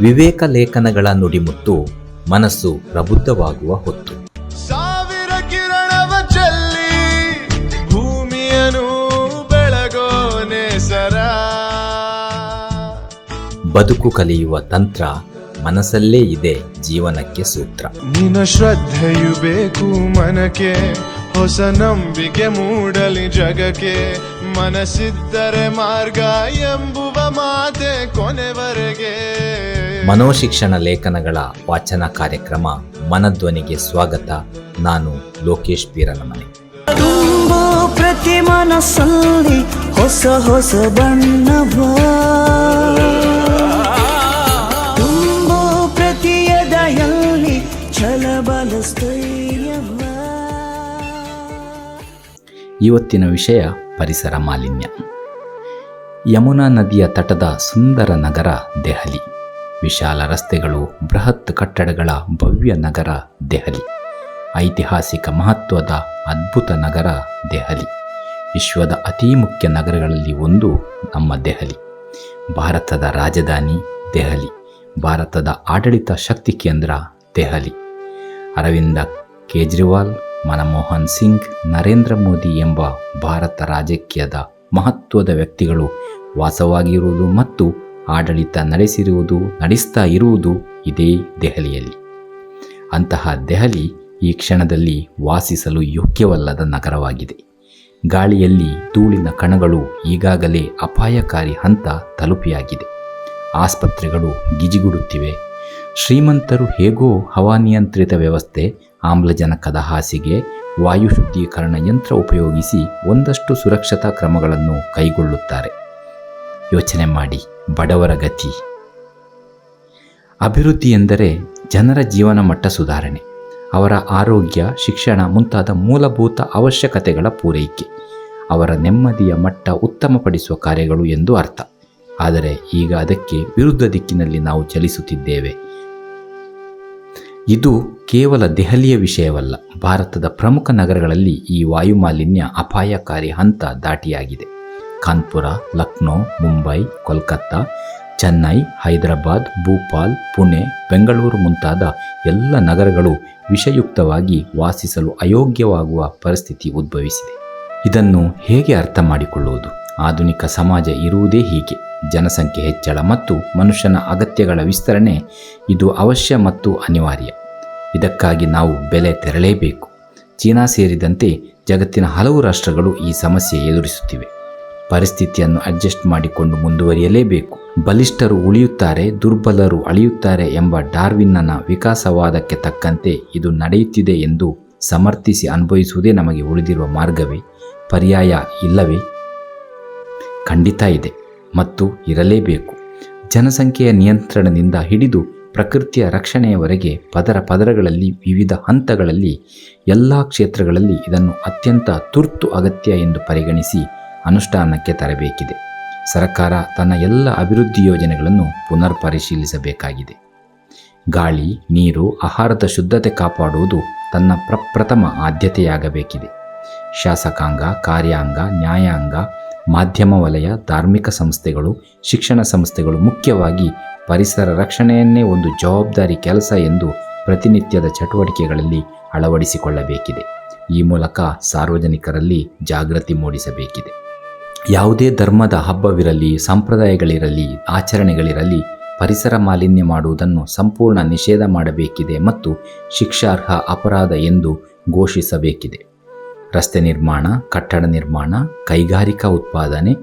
ವಿವೇಕ ಲೇಖನಗಳ ನುಡಿಮುತ್ತು ಮನಸ್ಸು ಪ್ರಬುದ್ಧವಾಗುವ ಹೊತ್ತು. ಸಾವಿರ ಕಿರಣವ ಚೆಲ್ಲಿ ಭೂಮಿಯನು ಬೆಳಗೋನೆ ಸರ ಬದುಕು ಕಲಿಯುವ ತಂತ್ರ ಮನಸ್ಸಲ್ಲೇ ಇದೆ ಜೀವನಕ್ಕೆ ಸೂತ್ರ. ನಿನ್ನ ಶ್ರದ್ಧೆಯು ಬೇಕು ಮನಕ್ಕೆ ಹೊಸ ನಂಬಿಕೆ ಮೂಡಲಿ ಜಗಕ್ಕೆ. ಮನಸ್ಸಿದ್ದರೆ ಮಾರ್ಗ ಎಂಬುವ ಮಾತೆ ಕೊನೆವರೆಗೆ. ಮನೋಶಿಕ್ಷಣ ಲೇಖನಗಳ ವಾಚನ ಕಾರ್ಯಕ್ರಮ ಮನಧ್ವನಿಗೆ ಸ್ವಾಗತ. ನಾನು ಲೋಕೇಶ್ ಬೀರನಮನೆ. ತುಂಬೋ ಪ್ರತಿ ಮನಸ್ಸಲ್ಲಿ ಹೊಸ ಹೊಸ ಬಣ್ಣವ. ತುಂಬೋ ಪ್ರತಿ ಎದೆಯಲ್ಲಿ ಛಲಬಲ ಸ್ಥೈರ್ಯವ. ಇವತ್ತಿನ ವಿಷಯ ಪರಿಸರ ಮಾಲಿನ್ಯ. ಯಮುನಾ ನದಿಯ ತಟದ ಸುಂದರ ನಗರ ದೆಹಲಿ. ವಿಶಾಲ ರಸ್ತೆಗಳು, ಬೃಹತ್ ಕಟ್ಟಡಗಳ ಭವ್ಯ ನಗರ ದೆಹಲಿ. ಐತಿಹಾಸಿಕ ಮಹತ್ವದ ಅದ್ಭುತ ನಗರ ದೆಹಲಿ. ವಿಶ್ವದ ಅತಿ ಮುಖ್ಯ ನಗರಗಳಲ್ಲಿ ಒಂದು ನಮ್ಮ ದೆಹಲಿ. ಭಾರತದ ರಾಜಧಾನಿ ದೆಹಲಿ. ಭಾರತದ ಆಡಳಿತ ಶಕ್ತಿ ಕೇಂದ್ರ ದೆಹಲಿ. ಅರವಿಂದ ಕೇಜ್ರಿವಾಲ್, ಮನಮೋಹನ್ ಸಿಂಗ್, ನರೇಂದ್ರ ಮೋದಿ ಎಂಬ ಭಾರತ ರಾಜಕೀಯದ ಮಹತ್ವದ ವ್ಯಕ್ತಿಗಳು. ವಾಸವಾಗಿರುವುದು ಮತ್ತು ಆಡಳಿತ ನಡೆಸಿರುವುದು, ನಡೆಸ್ತಾ ಇರುವುದು ಇದೇ ದೆಹಲಿಯಲ್ಲಿ. ಅಂತಹ ದೆಹಲಿ ಈ ಕ್ಷಣದಲ್ಲಿ ವಾಸಿಸಲು ಯೋಗ್ಯವಲ್ಲದ ನಗರವಾಗಿದೆ. ಗಾಳಿಯಲ್ಲಿ ಧೂಳಿನ ಕಣಗಳು ಈಗಾಗಲೇ ಅಪಾಯಕಾರಿ ಹಂತ ತಲುಪಿಯಾಗಿದೆ. ಆಸ್ಪತ್ರೆಗಳು ಗಿಜಿಗುಡುತ್ತಿವೆ. ಶ್ರೀಮಂತರು ಹೇಗೋ ಹವಾನಿಯಂತ್ರಿತ ವ್ಯವಸ್ಥೆ ಆಮ್ಲಜನಕದ ಹಾಸಿಗೆ ವಾಯು ಶುದ್ಧೀಕರಣ ಯಂತ್ರ ಉಪಯೋಗಿಸಿ ಒಂದಷ್ಟು ಸುರಕ್ಷತಾ ಕ್ರಮಗಳನ್ನು ಕೈಗೊಳ್ಳುತ್ತಾರೆ. ಯೋಚನೆ ಮಾಡಿ, ಬಡವರ ಗತಿ. ಅಭಿವೃದ್ಧಿ ಎಂದರೆ ಜನರ ಜೀವನ ಮಟ್ಟ ಸುಧಾರಣೆ. ಅವರ ಆರೋಗ್ಯ, ಶಿಕ್ಷಣ ಮುಂತಾದ ಮೂಲಭೂತ ಅವಶ್ಯಕತೆಗಳ ಪೂರೈಕೆ. ಅವರ ನೆಮ್ಮದಿಯ ಮಟ್ಟ ಉತ್ತಮಪಡಿಸುವ ಕಾರ್ಯಗಳು ಎಂದು ಅರ್ಥ. ಆದರೆ ಈಗ ಅದಕ್ಕೆ ವಿರುದ್ಧ ದಿಕ್ಕಿನಲ್ಲಿ ನಾವು ಚಲಿಸುತ್ತಿದ್ದೇವೆ. ಇದು ಕೇವಲ ದೆಹಲಿಯ ವಿಷಯವಲ್ಲ, ಭಾರತದ ಪ್ರಮುಖ ನಗರಗಳಲ್ಲಿ ಈ ವಾಯು ಮಾಲಿನ್ಯ ಅಪಾಯಕಾರಿ ಹಂತ ದಾಟಿಯಾಗಿದೆ. ಕಾನ್ಪುರ, ಲಕ್ನೋ, ಮುಂಬೈ, ಕೋಲ್ಕತ್ತಾ, ಚೆನ್ನೈ, ಹೈದರಾಬಾದ್, ಭೂಪಾಲ್, ಪುಣೆ, ಬೆಂಗಳೂರು ಮುಂತಾದ ಎಲ್ಲ ನಗರಗಳು ವಿಷಯುಕ್ತವಾಗಿ ವಾಸಿಸಲು ಅಯೋಗ್ಯವಾಗುವ ಪರಿಸ್ಥಿತಿ ಉದ್ಭವಿಸಿದೆ. ಇದನ್ನು ಹೇಗೆ ಅರ್ಥ ಮಾಡಿಕೊಳ್ಳುವುದು? ಆಧುನಿಕ ಸಮಾಜ ಇರುವುದೇ ಹೀಗೆ. ಜನಸಂಖ್ಯೆ ಹೆಚ್ಚಳ ಮತ್ತು ಮನುಷ್ಯನ ಅಗತ್ಯಗಳ ವಿಸ್ತರಣೆ ಇದು ಅವಶ್ಯ ಮತ್ತು ಅನಿವಾರ್ಯ. ಇದಕ್ಕಾಗಿ ನಾವು ಬೆಲೆ ತೆರಲೇಬೇಕು. ಚೀನಾ ಸೇರಿದಂತೆ ಜಗತ್ತಿನ ಹಲವು ರಾಷ್ಟ್ರಗಳು ಈ ಸಮಸ್ಯೆ ಎದುರಿಸುತ್ತಿವೆ. ಪರಿಸ್ಥಿತಿಯನ್ನು ಅಡ್ಜಸ್ಟ್ ಮಾಡಿಕೊಂಡು ಮುಂದುವರಿಯಲೇಬೇಕು. ಬಲಿಷ್ಠರು ಉಳಿಯುತ್ತಾರೆ, ದುರ್ಬಲರು ಅಳಿಯುತ್ತಾರೆ ಎಂಬ ಡಾರ್ವಿನ್ನನ ವಿಕಾಸವಾದಕ್ಕೆ ತಕ್ಕಂತೆ ಇದು ನಡೆಯುತ್ತಿದೆ ಎಂದು ಸಮರ್ಥಿಸಿ ಅನುಭವಿಸುವುದೇ ನಮಗೆ ಉಳಿದಿರುವ ಮಾರ್ಗವೇ? ಪರ್ಯಾಯ ಇಲ್ಲವೇ? ಖಂಡಿತ ಇದೆ. ಮತ್ತು ಇರಲೇಬೇಕು. ಜನಸಂಖ್ಯೆಯ ನಿಯಂತ್ರಣದಿಂದ ಹಿಡಿದು ಪ್ರಕೃತಿಯ ರಕ್ಷಣೆಯವರೆಗೆ ಪದರ ಪದರಗಳಲ್ಲಿ ವಿವಿಧ ಹಂತಗಳಲ್ಲಿ ಎಲ್ಲ ಕ್ಷೇತ್ರಗಳಲ್ಲಿ ಇದನ್ನು ಅತ್ಯಂತ ತುರ್ತು ಅಗತ್ಯ ಎಂದು ಪರಿಗಣಿಸಿ ಅನುಷ್ಠಾನಕ್ಕೆ ತರಬೇಕಿದೆ. ಸರ್ಕಾರ ತನ್ನ ಎಲ್ಲ ಅಭಿವೃದ್ಧಿ ಯೋಜನೆಗಳನ್ನು ಪುನರ್ ಪರಿಶೀಲಿಸಬೇಕಾಗಿದೆ ಗಾಳಿ, ನೀರು, ಆಹಾರದ ಶುದ್ಧತೆ ಕಾಪಾಡುವುದು ತನ್ನ ಪ್ರಪ್ರಥಮ ಆದ್ಯತೆಯಾಗಬೇಕಿದೆ. ಶಾಸಕಾಂಗ, ಕಾರ್ಯಾಂಗ, ನ್ಯಾಯಾಂಗ, ಮಾಧ್ಯಮ ವಲಯ, ಧಾರ್ಮಿಕ ಸಂಸ್ಥೆಗಳು, ಶಿಕ್ಷಣ ಸಂಸ್ಥೆಗಳು ಮುಖ್ಯವಾಗಿ ಪರಿಸರ ರಕ್ಷಣೆಯನ್ನೇ ಒಂದು ಜವಾಬ್ದಾರಿ ಕೆಲಸ ಎಂದು ಪ್ರತಿನಿತ್ಯದ ಚಟುವಟಿಕೆಗಳಲ್ಲಿ ಅಳವಡಿಸಿಕೊಳ್ಳಬೇಕಿದೆ. ಈ ಮೂಲಕ ಸಾರ್ವಜನಿಕರಲ್ಲಿ ಜಾಗೃತಿ ಮೂಡಿಸಬೇಕಿದೆ. ಯಾವುದೇ ಧರ್ಮದ ಹಬ್ಬವಿರಲಿ, ಸಂಪ್ರದಾಯಗಳಿರಲಿ, ಆಚರಣೆಗಳಿರಲಿ, ಪರಿಸರ ಮಾಲಿನ್ಯ ಮಾಡುವುದನ್ನು ಸಂಪೂರ್ಣ ನಿಷೇಧ ಮಾಡಬೇಕಿದೆ ಮತ್ತು ಶಿಕ್ಷಾರ್ಹ ಅಪರಾಧ ಎಂದು ಘೋಷಿಸಬೇಕಿದೆ. ರಸ್ತೆ ನಿರ್ಮಾಣ, ಕಟ್ಟಡ ನಿರ್ಮಾಣ, ಕೈಗಾರಿಕಾ ಉತ್ಪಾದನೆ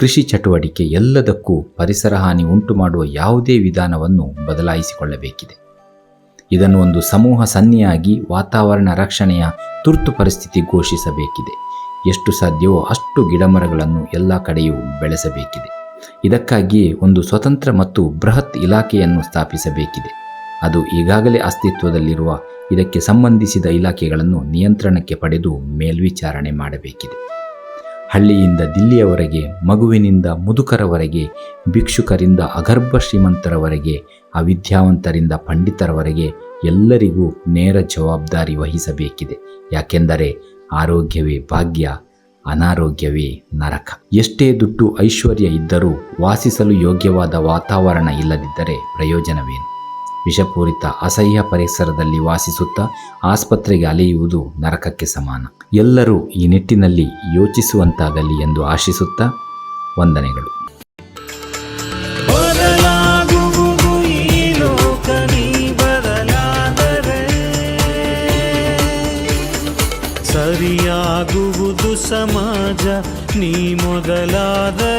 ಕೃಷಿ ಚಟುವಟಿಕೆ ಎಲ್ಲದಕ್ಕೂ ಪರಿಸರ ಹಾನಿ ಉಂಟು ಮಾಡುವ ಯಾವುದೇ ವಿಧಾನವನ್ನು ಬದಲಾಯಿಸಿಕೊಳ್ಳಬೇಕಿದೆ. ಇದನ್ನು ಒಂದು ಸಮೂಹ ಸನ್ನಿಯಾಗಿ ವಾತಾವರಣ ರಕ್ಷಣೆಯ ತುರ್ತು ಪರಿಸ್ಥಿತಿ ಘೋಷಿಸಬೇಕಿದೆ. ಎಷ್ಟು ಸಾಧ್ಯವೋ ಅಷ್ಟು ಗಿಡಮರಗಳನ್ನು ಎಲ್ಲ ಕಡೆಯೂ ಬೆಳೆಸಬೇಕಿದೆ. ಇದಕ್ಕಾಗಿಯೇ ಒಂದು ಸ್ವತಂತ್ರ ಮತ್ತು ಬೃಹತ್ ಇಲಾಖೆಯನ್ನು ಸ್ಥಾಪಿಸಬೇಕಿದೆ. ಅದು ಈಗಾಗಲೇ ಅಸ್ತಿತ್ವದಲ್ಲಿರುವ ಇದಕ್ಕೆ ಸಂಬಂಧಿಸಿದ ಇಲಾಖೆಗಳನ್ನು ನಿಯಂತ್ರಣಕ್ಕೆ ಪಡೆದು ಮೇಲ್ವಿಚಾರಣೆ ಮಾಡಬೇಕಿದೆ. ಹಳ್ಳಿಯಿಂದ ದಿಲ್ಲಿಯವರೆಗೆ, ಮಗುವಿನಿಂದ ಮುದುಕರವರೆಗೆ, ಭಿಕ್ಷುಕರಿಂದ ಅಗರ್ಭ ಶ್ರೀಮಂತರವರೆಗೆ, ಅವಿದ್ಯಾವಂತರಿಂದ ಪಂಡಿತರವರೆಗೆ ಎಲ್ಲರಿಗೂ ನೇರ ಜವಾಬ್ದಾರಿ ವಹಿಸಬೇಕಿದೆ. ಯಾಕೆಂದರೆ ಆರೋಗ್ಯವೇ ಭಾಗ್ಯ, ಅನಾರೋಗ್ಯವೇ ನರಕ. ಎಷ್ಟೇ ದುಡ್ಡು ಐಶ್ವರ್ಯ ಇದ್ದರೂ ವಾಸಿಸಲು ಯೋಗ್ಯವಾದ ವಾತಾವರಣ ಇಲ್ಲದಿದ್ದರೆ ಪ್ರಯೋಜನವೇನು? ವಿಷಪೂರಿತ ಅಸಹ್ಯ ಪರಿಸರದಲ್ಲಿ ವಾಸಿಸುತ್ತಾ ಆಸ್ಪತ್ರೆಗೆ ಅಲೆಯುವುದು ನರಕಕ್ಕೆ ಸಮಾನ. ಎಲ್ಲರೂ ಈ ನಿಟ್ಟಿನಲ್ಲಿ ಯೋಚಿಸುವಂತಾಗಲಿ ಎಂದು ಆಶಿಸುತ್ತಾ ವಂದನೆಗಳು. ಸರಿಯಾಗುವುದು ಸಮಾಜ, ನೀ ಮೊದಲಾದರೆ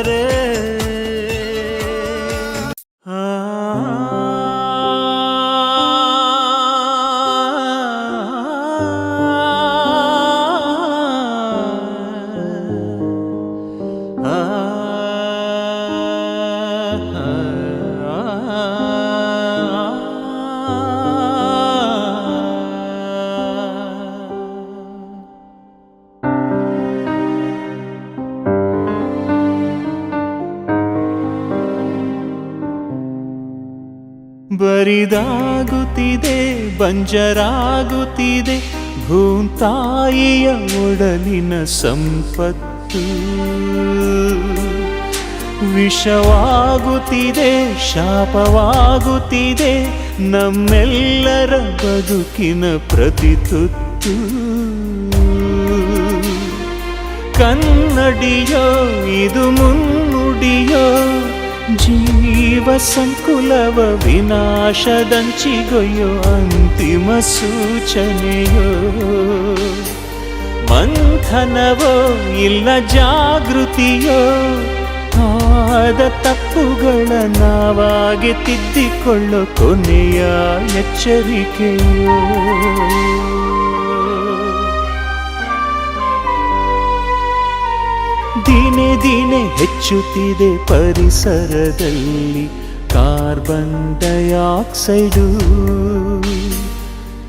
ಬರಿದಾಗುತ್ತಿದೆ ಬಂಜರಾಗುತ್ತಿದೆ ಭೂತಾಯಿಯ ಒಡಲಿನ ಸಂಪತ್ತು. ವಿಷವಾಗುತ್ತಿದೆ, ಶಾಪವಾಗುತ್ತಿದೆ ನಮ್ಮೆಲ್ಲರ ಬದುಕಿನ ಪ್ರತಿ ತುತ್ತು ಕನ್ನಡಿಯೋ, ಇದು ಮುನ್ನುಡಿಯೋ, ಜೀವ ಸಂಕುಲವ ವಿನಾಶದಂಚಿಗೊಯ್ಯೋ ಅಂತಿಮ ಸೂಚನೆಯೋ? ಮಂಥನವೋ ಇಲ್ಲ ಜಾಗೃತಿಯೋ? ಆದ ತಪ್ಪುಗಳ ನಾವಾಗಿ ತಿದ್ದಿಕೊಳ್ಳೋ ಕೊನೆಯ ಎಚ್ಚರಿಕೆಯೋ? ದಿನೇ ದಿನೇ ಹೆಚ್ಚುತ್ತಿದೆ ಪರಿಸರದಲ್ಲಿ ಕಾರ್ಬನ್ ಡೈಆಕ್ಸೈಡು.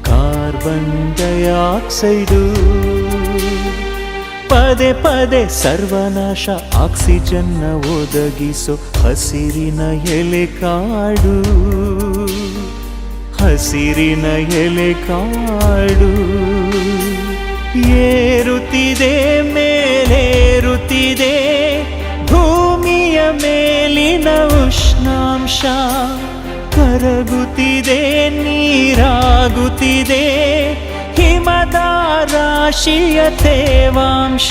Carbon dioxide. ಪದೇ ಪದೇ ಸರ್ವನಾಶ, ಆಕ್ಸಿಜನ್ನ ಒದಗಿಸೋ ಹಸಿರಿನ ಎಲೆ ಕಾಡು ಹಸಿರಿನ ಎಲೆ ಕಾಡು ಏರುತ್ತಿದೆ ಮೇಲೇರುತ್ತಿದೆ ಭೂಮಿಯ ಮೇಲಿನ ಉಷ್ಣಾಂಶ. ಕರಗುತ್ತಿದೆ, ನೀರಾಗುತ್ತಿದೆ, ಹಿಮದ ರಾಶಿಯ ತೇವಾಂಶ.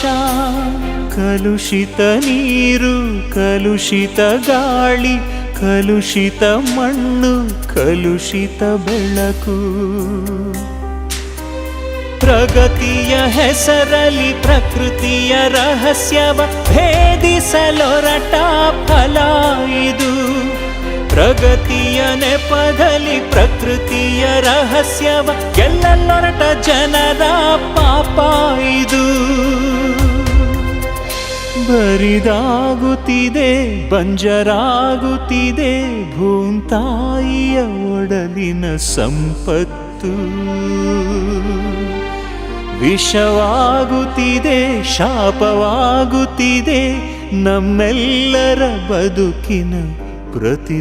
ಕಲುಷಿತ ನೀರು, ಕಲುಷಿತ ಗಾಳಿ, ಕಲುಷಿತ ಮಣ್ಣು, ಕಲುಷಿತ ಬೆಳಕು. ಪ್ರಗತಿಯ ಹೆಸರಲಿ ಪ್ರಕೃತಿಯ ರಹಸ್ಯವ ಭೇದಿಸಲೊರಟ ಫಲ ಇದು. ಪ್ರಗತಿಯ ನೆಪದಲ್ಲಿ ಪ್ರಕೃತಿಯ ರಹಸ್ಯವ ಗೆಲ್ಲಲೊರಟ ಜನರ ಪಾಪ ಇದು. ಬರಿದಾಗುತ್ತಿದೆ, ಬಂಜರಾಗುತ್ತಿದೆ ಭೂಂತಾಯಿಯ ಒಡಲಿನ ಸಂಪತ್ತು. ವಿಷವಾಗುತ್ತಿದೆ ಶಾಪವಾಗುತ್ತಿದೆ ನಮ್ಮೆಲ್ಲರ ಬದುಕಿನ ಪ್ರತಿ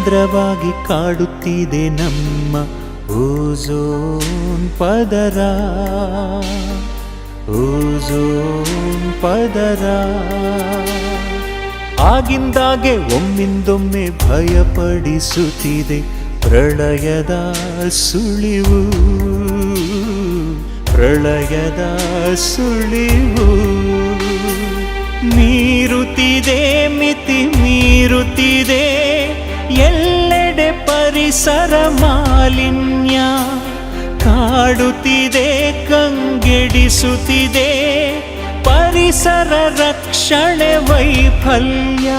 ರಂಧ್ರವಾಗಿ ಕಾಡುತ್ತಿದೆ ನಮ್ಮ ಓಜೋನ್ ಪದರ. ಓಜೋನ್ ಪದರ. ಆಗಿಂದಾಗೆ ಒಮ್ಮಿಂದೊಮ್ಮೆ ಭಯಪಡಿಸುತ್ತಿದೆ ಪ್ರಳಯದ ಸುಳಿವು. ಪ್ರಳಯದ ಸುಳಿವು. ನೀರುತ್ತಿದೆ ಮಿತಿ ಪರಿಸರ ಮಾಲಿನ್ಯ ಕಾಡುತ್ತಿದೆ, ಕಂಗೆಡಿಸುತ್ತಿದೆ. ಪರಿಸರ ರಕ್ಷಣೆ ವೈಫಲ್ಯ,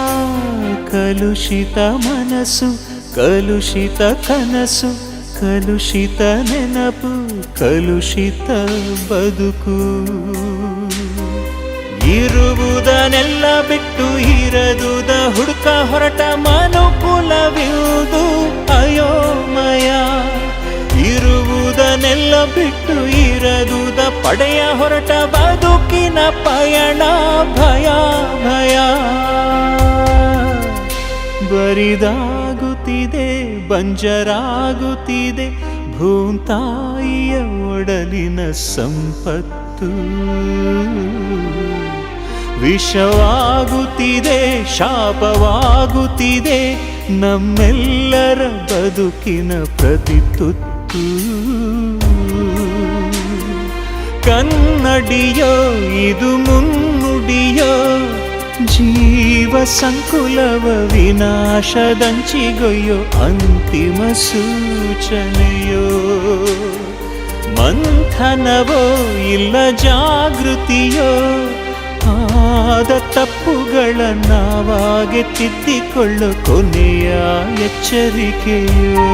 ಕಲುಷಿತ ಮನಸ್ಸು, ಕಲುಷಿತ ಕನಸು, ಕಲುಷಿತ ನೆನಪು, ಕಲುಷಿತ ಬದುಕು. ಇರುವುದನ್ನೆಲ್ಲ ಬಿಟ್ಟು ಇರದುದ ಹುಡುಕ ಹೊರಟ ಮನುಕುಲವಿರುವುದು ಅಯೋಮಯ. ಇರುವುದನ್ನೆಲ್ಲ ಬಿಟ್ಟು ಇರದುದ ಪಡೆಯ ಹೊರಟ ಬದುಕಿನ ಪಯಣ ಭಯ ಭಯ ಬರಿದಾಗುತ್ತಿದೆ, ಬಂಜರಾಗುತ್ತಿದೆ ಭೂತಾಯಿಯ ಒಡಲಿನ ಸಂಪತ್ತು. ವಿಷವಾಗುತ್ತಿದೆ, ಶಾಪವಾಗುತ್ತಿದೆ, ನಮ್ಮೆಲ್ಲರ ಬದುಕಿನ ಪ್ರತಿ ತುತ್ತು. ಕನ್ನಡಿಯೋ, ಇದು ಮುನ್ನುಡಿಯೋ, ಜೀವ ಸಂಕುಲವ ವಿನಾಶದಂಚಿಗೊಯ್ಯೋ ಅಂತಿಮ ಸೂಚನೆಯೋ. ಮಂಥನವೋ, ಇಲ್ಲ ಜಾಗೃತಿಯೋ ಆದ ತಪ್ಪುಗಳ ನಾವಾಗೆ ತಿದ್ದಿಕೊಳ್ಳು ಕೊನೆಯ ಎಚ್ಚರಿಕೆಯೋ.